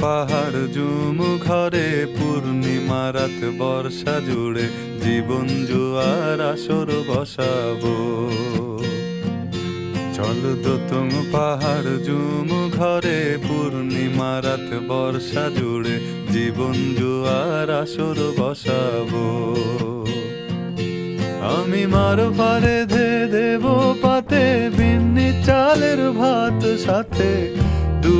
পাহাড় জুম ঘরে, পূর্ণিমা রাত বর্ষা জুড়ে জীবন জুয়ার আসর বসাবো। চল দোতং পাহাড় জুম ঘরে, পূর্ণিমা রাত বর্ষা জুড়ে জীবন জুয়ার আসর বসাবো। আমি মার ফারে ধে দেব পাতে, বিন্নি চালের ভাত সাথে